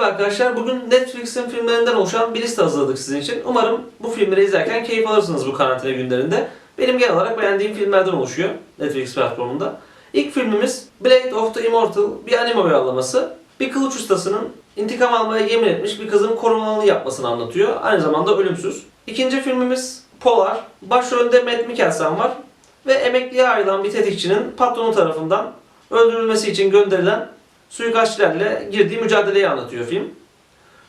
Merhaba arkadaşlar. Bugün Netflix'in filmlerinden oluşan bir liste hazırladık sizin için. Umarım bu filmleri izlerken keyif alırsınız bu karantina günlerinde. Benim genel olarak beğendiğim filmlerden oluşuyor Netflix platformunda. İlk filmimiz Blade of the Immortal, bir anime uyarlaması. Bir kılıç ustasının intikam almaya yemin etmiş bir kızın korumalı yapmasını anlatıyor. Aynı zamanda ölümsüz. İkinci filmimiz Polar. Başrolünde Matt Mikkelsen var. Ve emekliye ayrılan bir tetikçinin patronu tarafından öldürülmesi için gönderilen suikastçilerle girdiği mücadeleyi anlatıyor film.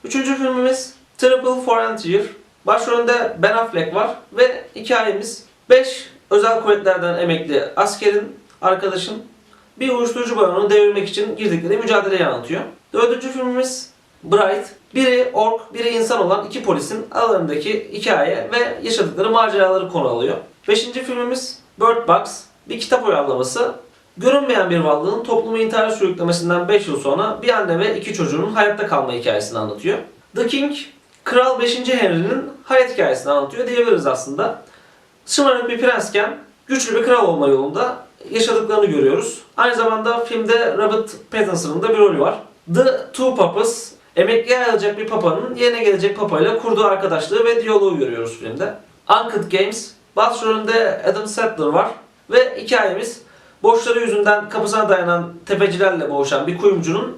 Üçüncü filmimiz Triple Frontier. Başrolünde Ben Affleck var ve hikayemiz 5 özel kuvvetlerden emekli askerin, arkadaşın bir uyuşturucu baronunu devirmek için girdikleri mücadeleyi anlatıyor. Dördüncü filmimiz Bright. Biri ork, biri insan olan iki polisin aralarındaki hikaye ve yaşadıkları maceraları konu alıyor. Beşinci filmimiz Bird Box. Bir kitap uyarlaması. Görünmeyen bir varlığın toplumu intihara sürüklemesinden 5 yıl sonra bir anne ve iki çocuğunun hayatta kalma hikayesini anlatıyor. The King, Kral 5. Henry'nin hayat hikayesini anlatıyor diyebiliriz aslında. Şımarık bir prensken güçlü bir kral olma yolunda yaşadıklarını görüyoruz. Aynı zamanda filmde Robert Pattinson'ın da bir rolü var. The Two Papas, emekliye ayrılacak bir papanın yerine gelecek papayla kurduğu arkadaşlığı ve diyaloğu görüyoruz filmde. Uncut Games, başrolünde Adam Sandler var ve hikayemiz borçları yüzünden kapısına dayanan tepecilerle boğuşan bir kuyumcunun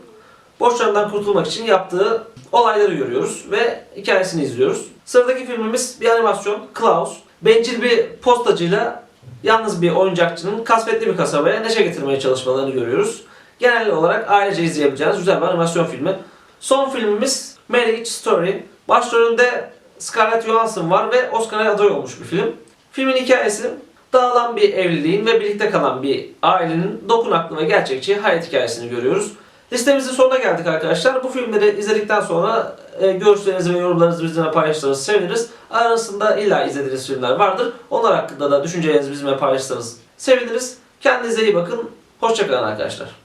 borçlarından kurtulmak için yaptığı olayları görüyoruz ve hikayesini izliyoruz. Sıradaki filmimiz bir animasyon Klaus. Bencil bir postacıyla yalnız bir oyuncakçının kasvetli bir kasabaya neşe getirmeye çalışmalarını görüyoruz. Genel olarak ailece izleyebileceğiniz güzel bir animasyon filmi. Son filmimiz Marriage Story. Başrolünde Scarlett Johansson var ve Oscar'a aday olmuş bir film. Filmin hikayesi dağılan bir evliliğin ve birlikte kalan bir ailenin dokunaklı ve gerçekçi hayat hikayesini görüyoruz. Listemizin sonuna geldik arkadaşlar. Bu filmleri izledikten sonra e, görüşlerinizi ve yorumlarınızı bizimle paylaşırsanız seviniriz. Arasında illa izlediğiniz filmler vardır. Onlar hakkında da düşüncelerinizi bizimle paylaşırsanız seviniriz. Kendinize iyi bakın. Hoşçakalın arkadaşlar.